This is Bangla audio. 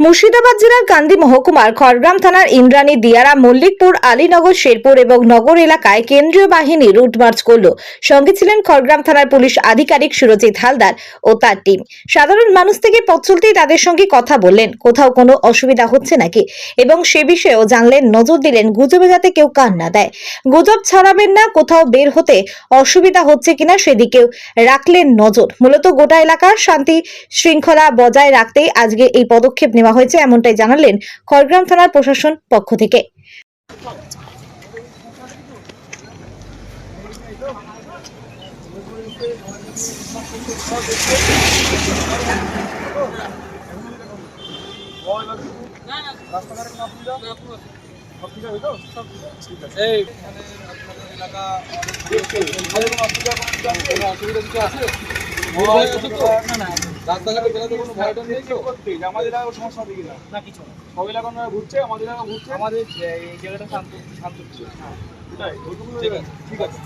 মুর্শিদাবাদ জেলার কান্দি মহকুমার খড়গ্রাম থানার ইন্দ্রাণী দিয়ারা মল্লিকপুর, আলীনগর, শেরপুর এবং নগর এলাকায় কেন্দ্রীয় বাহিনী রুট মার্চ করল। সঙ্গে ছিলেন খড়গ্রাম থানার পুলিশ আধিকারিক সুরজিৎ হালদার ও তার টিম। সাধারণ মানুষ থেকে পথ চলতেই তাদের সঙ্গে কথা বললেন। কোথাও কোনো অসুবিধা হচ্ছে নাকি? এবং সে বিষয়েও জানলেন, নজর দিলেন গুজবে যাতে কেউ কান না দেয়। গুজব ছড়াবেন না, কোথাও বের হতে অসুবিধা হচ্ছে কিনা সেদিকেও রাখলেন নজর। মূলত গোটা এলাকার শান্তি শৃঙ্খলা বজায় রাখতেই আজকে এই পদক্ষেপ নেওয়া হয়েছে এমনটাই জানালেন খড়গ্রাম থানার প্রশাসন পক্ষ থেকে। অসুবিধা কিছু আছে রাস্তাঘাটে বেরোতে কোনো ভয় টয় নেই তো? আমাদের এলাকার সমস্যা হবে কিনা না কিছু না সব এলাকা ওনারা ঘুরছে আমাদের এলাকা ঘুরছে আমাদের এই জায়গাটা শান্ত শান্ত ছিল এটাই ওইটুকু ঠিক আছে ঠিক আছে